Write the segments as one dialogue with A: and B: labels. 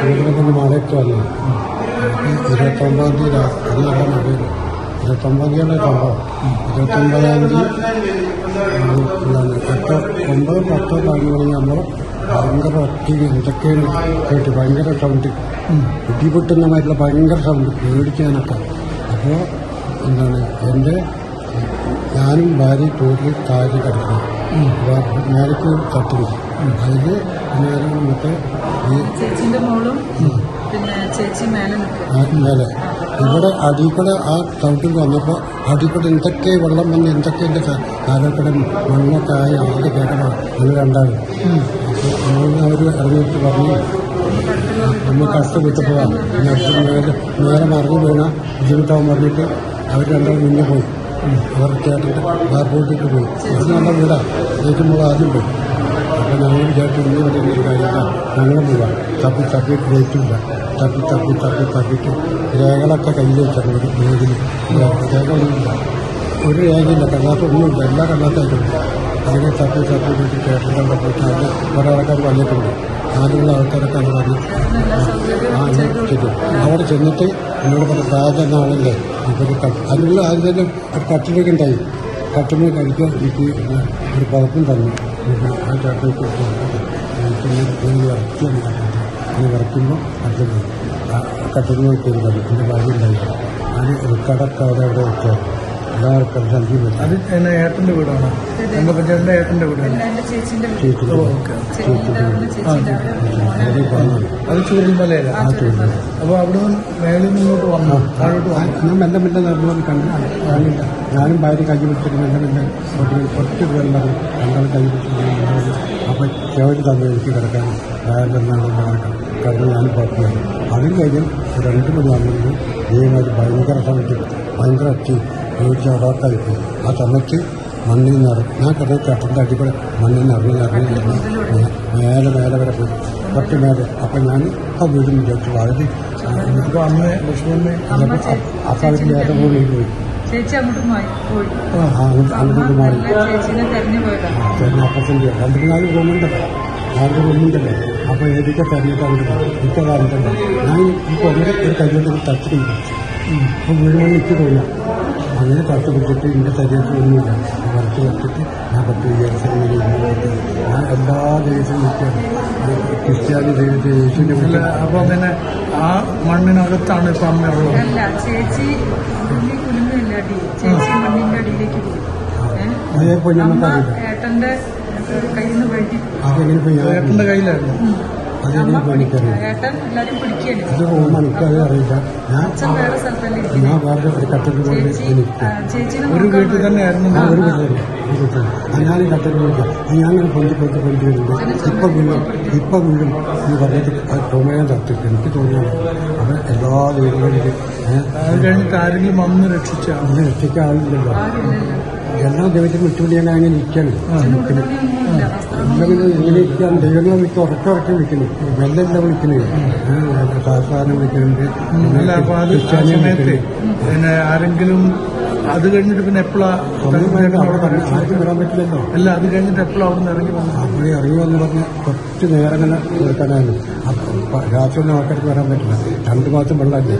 A: മഴയ്ക്ക് വന്നു ഇരുപത്തൊമ്പതാം തീയതി രാ- അത് നല്ല മഴയാണ് ഇരുപത്തൊമ്പതാം തീയതിയാണ് സംഭവം. ഇരുപത്തൊമ്പതാം തീയതി പത്ത് ഒമ്പത് പത്ത് പതിനൊന്ന് മണിയാകുമ്പോൾ ഭയങ്കര ഒറ്റ എന്തൊക്കെയാണ് കേട്ട് ഭയങ്കര സൗണ്ട് ഇടിപൊട്ടുന്നതായിട്ടുള്ള ഭയങ്കര സൗണ്ട് പേടിക്കാനൊക്കെ. അപ്പോൾ എന്താണ്? എന്റെ ഞാനും ഭാര്യ ടൂറിൽ താഴെ കിടക്കണം മേലേക്ക് തട്ടുന്നു നേരെ മറ്റേ
B: ചേച്ചിന്റെ മോളും പിന്നെ ചേച്ചി മേലെ നിൽക്കുക
A: ആ മേലെ. ഇവിടെ അടിക്കൂടെ ആ ചവിട്ടിൽ വന്നപ്പോൾ അടിക്കൂടെ എന്തൊക്കെ വെള്ളം വന്ന് എന്തൊക്കെ എന്റെ കാലക്കൂടെ മണ്ണൊക്കെ ആയി ആദ്യ കേട്ടതാണ് അത് അപ്പോൾ അങ്ങനെ അവർ ഇറങ്ങിയിട്ട് പറഞ്ഞു നമ്മൾ കഷ്ടപ്പെട്ട് പോവാം. പിന്നെ നേരെ മറിഞ്ഞു വീണ ജീവിതം പറഞ്ഞിട്ട് അവർ രണ്ടാളും മുന്നേ പോയി. അവർ ചേട്ടന്റെ ബാർബോട്ടിട്ട് പോയി അത് നല്ല വീടാണ് ഏറ്റവും ആദ്യം പോയി അപ്പോൾ ഞങ്ങൾ വിചാരിച്ചു ഇനി ഇവിടെ ഒരു കാര്യമില്ല ഞങ്ങളും പോവാം തപ്പി തപ്പി പോയിട്ടില്ല തപ്പി തപ്പി തപ്പി തപ്പിട്ട് രേഖകളൊക്കെ കയ്യിൽ വെച്ചിട്ടുണ്ട് ഒരു ബാഗിൽ രേഖകളൊന്നുമില്ല ഒരു രേഖയില്ല കണ്ണാത്തൊന്നുമില്ല എല്ലാ കണ്ണാത്തായിട്ടുണ്ട് അതിനെ തപ്പി തപ്പി പോയിട്ട് ചേട്ടന്റെ പോയിട്ട് അവിടെ കുറേ ആൾക്കാർ വന്നിട്ടുണ്ട് ആദ്യമുള്ള ആൾക്കാരൊക്കെ അത് പറഞ്ഞു ആ ചെയ്തു അവിടെ ചെന്നിട്ട് എന്നോട് പറഞ്ഞ എന്ന കട്ട് അതിനുള്ള അത് തന്നെ കട്ടിലൊക്കെ ഉണ്ടായി. കട്ടിന് കഴിക്കാൻ എനിക്ക് ഒരു പതപ്പും തന്നു. ആ ചേട്ടനെ കട്ടിൽ അങ്ങനെ വരയ്ക്കുമ്പോൾ കട്ടിൽ കട്ടിന് പോയി കടി എന്റെ ഭാര്യ ഉണ്ടായി. അത് കടക്കാതെ അവിടെ അവിടെ വെച്ചാൽ എല്ലാ റിക്കാർഡ് സന്ധ്യയും വെച്ചു
C: അത്. എന്നെ ഏട്ടന്റെ വീടാണ്? ഏട്ടന്റെ അത് അപ്പൊ അവിടെ മേളിൽ നിന്നോട്ട് വന്നു? താഴോട്ട് വന്നു?
A: ഞാൻ മെല്ലെ മെല്ലെ നടന്നു കണ്ടു കാണില്ല ഞാനും ഭാര്യ കൈ പിടിച്ചിട്ട് മെല്ലെ കുറച്ച് വെള്ളം രണ്ടാൾ കൈ പിടിച്ചിട്ട് അപ്പൊ ചേവര് തന്നെ എനിക്ക് കിടക്കാൻ കിടക്കാൻ കിടന്ന് ഞാൻ പുറത്തുപോയി. അതിന് കഴിഞ്ഞ് രണ്ടു രണ്ട് മണി ആകുമ്പോൾ ദൈവമായിട്ട് ഭയങ്കര സമയത്ത് ഭയങ്കര ഒച്ച ചോദിച്ച അടോട്ടായി പോയി ആ സമയത്ത് മണ്ണിൽ ഇറങ്ങി ഞാൻ കിടന്ന് ചട്ടന്റെ അടിപൊളി മണ്ണിൽ നിന്ന് ഇറങ്ങി ഇറങ്ങി ഇറങ്ങി മേലെ മേലെ വരെ പോയി പട്ടി മേലെ അപ്പം ഞാൻ ആ വീടും വിചാരിച്ചു വളരെ
C: അപ്പൊ അന്ന് ലക്ഷ്മി
A: അപ്പം അവർ നേരെ കൂടി പോയി ആ അപ്പോൾ ഞാൻ ഈ ചെയ്തു അപ്പോൾ വീഴുമ്പോൾ എനിക്ക് തോന്നുന്നു അങ്ങനെ കഷ്ടപ്പെട്ടിട്ട് എന്റെ ശരീരത്തിൽ ഒന്നുമില്ല വരച്ച് വരച്ചിട്ട് ഞാൻ പത്ത് വിചാരിച്ചു ഞാൻ എല്ലാ ദിവസവും നിൽക്കുകയാണ് ക്രിസ്ത്യാനി ദൈവത്തെ യേശുവിനെ
C: അപ്പോൾ പിന്നെ ആ മണ്ണിനകത്താണ് ഇപ്പം
B: അമ്മയുള്ളത് ചേച്ചി കുലുങ്ങില്ല ചേച്ചി മണ്ണിന്റെ അടിയിലേക്ക് പോയി?
A: അതേപോലെ നമുക്കറിയില്ല
B: ഏട്ടന്റെ കയ്യിൽ നിന്ന് വഴുതി
C: ഏട്ടന്റെ കയ്യിലായിരുന്നു.
B: ഏട്ടൻ എല്ലാരും
A: എനിക്കത് അറിയില്ല. ഞാൻ
B: അച്ഛൻ വേറെ സ്ഥലത്തല്ലേ
A: ഞാൻ വേറെ ഒരു കട്ടിൽ കൊണ്ട്
B: ചേച്ചി
C: ഒരു വീട്ടിൽ തന്നെയായിരുന്നു
A: ഒരു വീട്ടിൽ ഞാൻ കട്ടിൽ വിളിക്കാം ഞാൻ അങ്ങനെ പൊന്തി പൊന്തി പൊന്തി വരുന്നുണ്ട് ഇപ്പൊ വീണ്ടും ഇപ്പൊ വീണ്ടും എന്ന് പറഞ്ഞിട്ട് ചുമയാൻ തട്ടിട്ട് എനിക്ക് തോന്നിയാണ് അത് എല്ലാ വീടുകളിലും
C: കഴിഞ്ഞിട്ട് ആരെങ്കിലും വന്ന് രക്ഷിച്ചാണ്.
A: ഇത് രക്ഷിക്കാൻ ആളില്ലല്ലോ. എല്ലാ ദൈവത്തിനും വിട്ടുപിടി ഞാൻ അങ്ങനെ
B: വസ്ത്രം
A: എന്തെങ്കിലും ഇങ്ങനെ ഇരിക്കാൻ ദൈവങ്ങളെ വിളിച്ച് ഉറക്കുറക്കി വിളിക്കുന്നു വെല്ലല്ല വിളിക്കുന്നത് സാധാരണ വിളിക്കുന്നുണ്ട്.
C: പിന്നെ ആരെങ്കിലും അത് കഴിഞ്ഞിട്ട് പിന്നെ എപ്പോഴാ
A: ഒന്നും വേണ്ട അവിടെ പറഞ്ഞു ആർക്കും വരാൻ പറ്റില്ലല്ലോ.
C: അല്ല അത് കഴിഞ്ഞിട്ട് എപ്പോഴും അവിടെ നിന്ന് ഇറങ്ങി വന്നത്?
A: അവിടെ ഇറങ്ങുമെന്ന് പറഞ്ഞ് കുറച്ച് നേരം ഇങ്ങനെ കേൾക്കാനായിരുന്നു രാത്രി രാത്രിയൊന്നും ആൾക്കാർക്ക് വരാൻ പറ്റില്ല. രണ്ട് മാസം വെള്ളമല്ലേ?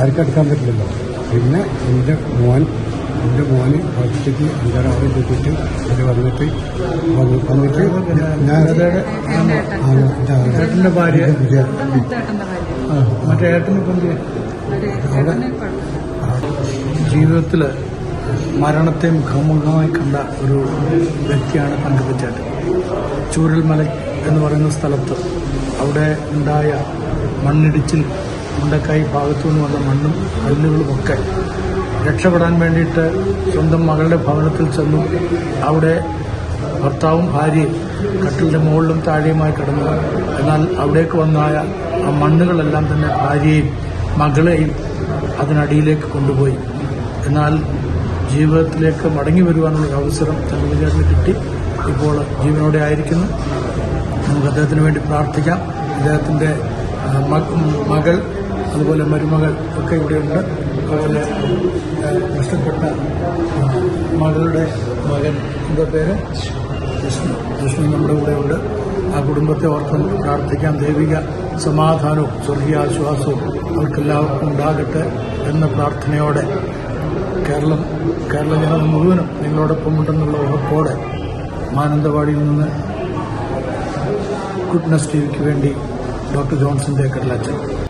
A: ആർക്കും എടുക്കാൻ പറ്റില്ലല്ലോ. പിന്നെ എന്റെ മോൻ എന്റെ മോന് ഒറ്റയ്ക്ക് അഞ്ചാറ് ആളെ കൂട്ടിയിട്ട് അവർ വന്നിട്ട് വന്നിട്ട് ഞാൻ
C: ഏട്ടന്റെ ഭാര്യ. മറ്റേ ഏട്ടന് ഇപ്പം എന്ത് ചെയ്യും?
B: ഒരു ഏട്ടനെ കുഴപ്പം
C: ജീവിതത്തിൽ മരണത്തെ മുഖാമുഖമായി കണ്ട ഒരു വ്യക്തിയാണ് പങ്കജച്ചേട്ടൻ ചൂരൽമല എന്ന് പറയുന്ന സ്ഥലത്ത് അവിടെ ഉണ്ടായ മണ്ണിടിച്ചിൽ മുണ്ടക്കായി ഭാഗത്തു നിന്ന് വന്ന മണ്ണും കല്ലുകളുമൊക്കെ രക്ഷപ്പെടാൻ വേണ്ടിയിട്ട് സ്വന്തം മകളുടെ ഭവനത്തിൽ ചെന്നു അവിടെ ഭർത്താവും ഭാര്യയും കട്ടിലിന്റെ മുകളിലും താഴെയുമായി കിടന്നു. എന്നാൽ അവിടേക്ക് വന്നായ ആ മണ്ണുകളെല്ലാം തന്നെ ഭാര്യയും മകളെയും അതിനടിയിലേക്ക് കൊണ്ടുപോയി. എന്നാൽ ജീവിതത്തിലേക്ക് മടങ്ങി വരുവാനുള്ള അവസരം ചന്ദ്രചേട്ടന് കിട്ടി. ഇപ്പോൾ ജീവനോടെ ആയിരിക്കുന്നു. നമുക്ക് അദ്ദേഹത്തിന് വേണ്ടി പ്രാർത്ഥിക്കാം. മക- മകൾ അതുപോലെ മരുമകൾ ഒക്കെ ഇവിടെയുണ്ട് അതുപോലെ നഷ്ടപ്പെട്ട മകളുടെ മകൻ. എന്താ പേര്? വിഷ്ണു. നമ്മുടെ കൂടെ ഉണ്ട്. ആ കുടുംബത്തെ ഓർത്ത് നമുക്ക് പ്രാർത്ഥിക്കാം. ദൈവിക സമാധാനവും സ്വർഗീയ ആശ്വാസവും അവർക്കെല്ലാവർക്കും ഉണ്ടാകട്ടെ എന്ന പ്രാർത്ഥനയോടെ കേരളം കേരള ജനത മുഴുവനും നിങ്ങളോടൊപ്പം ഉണ്ടെന്നുള്ള ഉറപ്പോടെ മാനന്തവാടിയിൽ നിന്ന് ഗുഡ്നസ് ടി വിക്ക് വേണ്ടി ഡോക്ടർ ജോൺസൺ തേക്കറിലച്ചൻ